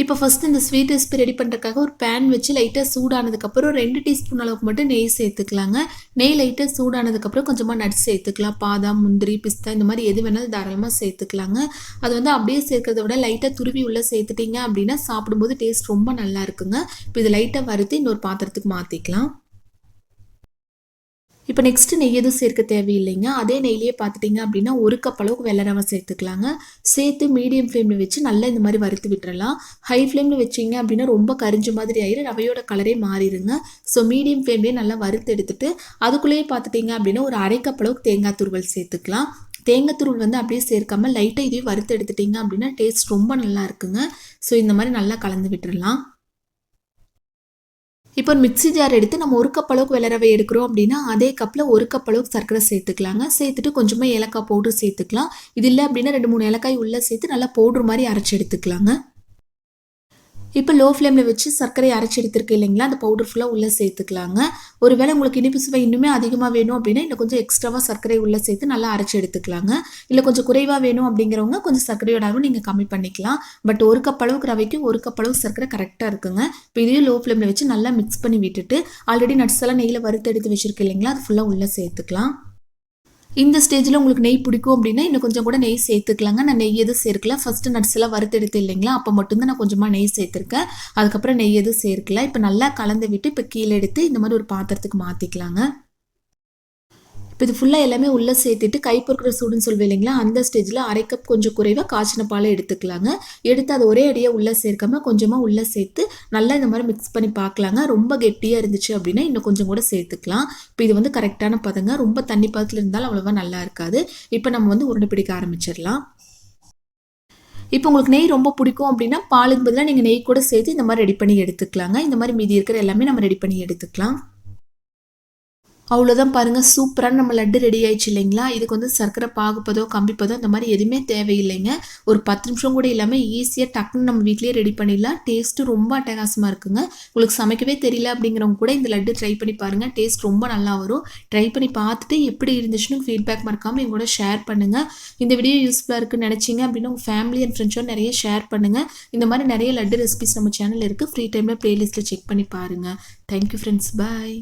இப்போ ஃபஸ்ட்டு இந்த sweet recipe ready பண்ணுறதுக்காக ஒரு பேன் வச்சு லைட்டாக சூடானதுக்கப்புறம் ரெண்டு டீஸ்பூன் அளவுக்கு மட்டும் நெய் சேர்த்துக்கலாங்க. நெய் லைட்டாக சூடானதுக்கப்புறம் கொஞ்சமாக நட்ஸ் சேர்த்துக்கலாம். பாதாம் முந்திரி பிஸ்தா இந்த மாதிரி எது வேணாலும் தாராளமாக சேர்த்துக்கலாங்க. அது வந்து அப்படியே சேர்க்கறத விட லைட்டாக துருவி உள்ளே சேர்த்துட்டிங்க அப்படின்னா சாப்பிடும்போது டேஸ்ட் ரொம்ப நல்லா இருக்குங்க. இப்போ இது லைட்டாக வறுத்து இன்னொரு பாத்திரத்துக்கு மாற்றிக்கலாம் இப்போ நெக்ஸ்ட் நெய் எதுவும் சேர்க்க தேவையில்லைங்க. அதே நெய்லேயே பார்த்துட்டிங்க அப்படின்னா ஒரு கப் அளவுக்கு வெள்ளை ரவை சேர்த்துக்கலாங்க. சேர்த்து மீடியம் ஃப்ளேமில் வச்சு நல்லா இந்த மாதிரி வறுத்து விட்டுறலாம். ஹை ஃப்ளேமில் வச்சிங்க அப்படின்னா ரொம்ப கரிஞ்ச மாதிரி ஆயிரும். ரவையோட கலரே மாறிடுங்க ஸோ மீடியம் ஃப்ளேம்லேயே நல்லா வறுத்து எடுத்துட்டு அதுக்குள்ளேயே பார்த்துட்டிங்க அப்படின்னா ஒரு அரை கப் அளவுக்கு தேங்காய் துருவல் சேர்த்துக்கலாம். தேங்காய் துருள் வந்து அப்படியே சேர்க்காம லைட்டாக இதையும் வறுத்து எடுத்துட்டிங்க அப்படின்னா டேஸ்ட் ரொம்ப நல்லா இருக்குங்க. ஸோ இந்த மாதிரி நல்லா கலந்து விட்டுடலாம் இப்போ ஒரு மிக்சி ஜார் எடுத்து நம்ம ஒரு கப் அளவுக்கு விளரவை எடுக்கிறோம் அப்படின்னா அதே கப்பில் ஒரு கப் அளவுக்கு சர்க்கரை சேர்த்துக்கலாங்க. சேர்த்துட்டு கொஞ்சமாக ஏலக்காய் பவுடர் சேர்த்துக்கலாம். இது இல்லை அப்படின்னா ரெண்டு மூணு ஏலக்காய் உள்ளே சேர்த்து நல்லா பவுட்ரு மாதிரி அரைச்சி எடுத்துக்கலாங்க. இப்போ லோ ஃப்ளேமில் வச்சு சர்க்கரை அரைச்சி எடுத்துருக்கு இல்லைங்களா? அந்த பவுடர் ஃபுல்லாக உள்ளே சேர்த்துக்கலாங்க. ஒருவேளை உங்களுக்கு இனிப்பு சுவை இன்னுமே அதிகமாக வேணும் அப்படின்னா இன்னும் கொஞ்சம் எக்ஸ்ட்ராவாக சர்க்கரை உள்ளே சேர்த்து நல்லா அரைச்சி எடுத்துக்கலாங்க. இல்லை கொஞ்சம் குறைவாக வேணும் அப்படிங்கிறவங்க கொஞ்சம் சர்க்கரையோட அளவு நீங்கள் கம்மி பண்ணிக்கலாம். பட் ஒரு கப் அளவுக்கு ரவைக்கும் ஒரு கப் அளவுக்கு சர்க்கரை கரெக்டாக இருக்குங்க. இப்போ இதையும் லோ ஃப்ளேமில் வச்சு நல்லா மிக்ஸ் பண்ணி விட்டுட்டு ஆல்ரெடி நட்ஸ் எல்லாம் நெய்யில் வறுத்து எடுத்து வச்சுருக்கு இல்லைங்களா? அது ஃபுல்லாக உள்ளே சேர்த்துக்கலாம். இந்த ஸ்டேஜில் உங்களுக்கு நெய் பிடிக்கும் அப்படின்னா இன்னும் கொஞ்சம் கூட நெய் சேர்த்துக்கலாங்க. நான் நெய் எதுவும் சேர்க்கல. ஃபஸ்ட்டு நட்ஸ் எல்லாம் வறுத்தெடுத்து இல்லைங்களா? அப்போ மட்டும்தான் நான் கொஞ்சமாக நெய் சேர்த்துருக்கேன். அதுக்கப்புறம் நெய் எதுவும் சேர்க்கல. இப்போ நல்லா கலந்து விட்டு இப்போ கீழே எடுத்து இந்த மாதிரி ஒரு பாத்திரத்துக்கு மாற்றிக்கலாங்க இப்போ இது ஃபுல்லாக எல்லாமே உள்ளே சேர்த்துட்டு கை பொறுக்கிற சூடுன்னு சொல்லுவேன் இல்லைங்களா? அந்த ஸ்டேஜில் அரை கப் கொஞ்சம் குறைவாக காய்ச்சின பாலை எடுத்துக்கலாங்க. எடுத்து அதை ஒரே அடியாக உள்ளே சேர்க்காம கொஞ்சமாக உள்ளே சேர்த்து நல்லா இந்த மாதிரி மிக்ஸ் பண்ணி பார்க்கலாங்க. ரொம்ப கெட்டியாக இருந்துச்சு அப்படின்னா இன்னும் கொஞ்சம் கூட சேர்த்துக்கலாம். இப்போ இது வந்து கரெக்டான பதங்க. ரொம்ப தண்ணி பதத்தில் இருந்தாலும் அவ்வளோவா நல்லா இருக்காது. இப்போ நம்ம வந்து உருண்டை பிடிக்க ஆரம்பிச்சிடலாம். இப்போ உங்களுக்கு நெய் ரொம்ப பிடிக்கும் அப்படின்னா பாலுக்கு பதிலாக நீங்கள் நெய் கூட சேர்த்து இந்த மாதிரி ரெடி பண்ணி எடுத்துக்கலாங்க. இந்த மாதிரி மீதி இருக்கிற எல்லாமே நம்ம ரெடி பண்ணி எடுத்துக்கலாம். அவ்வளோதான் பாருங்கள் சூப்பராக நம்ம லட்டு ரெடி ஆயிடுச்சு இல்லைங்களா? இதுக்கு வந்து சர்க்கரை பாகுப்பதோ கம்பிப்பதோ இந்த மாதிரி எதுவுமே தேவையில்லைங்க. ஒரு பத்து நிமிஷம் கூட இல்லாமல் ஈஸியாக டக்குன்னு நம்ம வீட்லேயே ரெடி பண்ணிடலாம். டேஸ்ட்டு ரொம்ப அட்டகாசமாக இருக்குங்க. உங்களுக்கு சமைக்கவே தெரியல அப்படிங்கிறவங்க கூட இந்த லட்டு ட்ரை பண்ணி பாருங்கள் டேஸ்ட் ரொம்ப நல்லா வரும். ட்ரை பண்ணி பார்த்துட்டு எப்படி இருந்துச்சுன்னு ஃபீட்பேக் மறக்காமல் எங்களோட ஷேர் பண்ணுங்கள் இந்த வீடியோ யூஸ்ஃபுல்லாக இருக்குன்னு நினச்சிங்க அப்படின்னா உங்கள் ஃபேமிலி அண்ட் ஃப்ரெண்ட்ஸோட நிறைய ஷேர் பண்ணுங்கள் இந்த மாதிரி நிறைய லட்டு ரெசிபிஸ் நம்ம சேனல் இருக்குது ஃப்ரீ டைமில் ப்ளேலிஸ்ட்டில் செக் பண்ணி பாருங்கள் தேங்க்யூ ஃப்ரெண்ட்ஸ் பாய்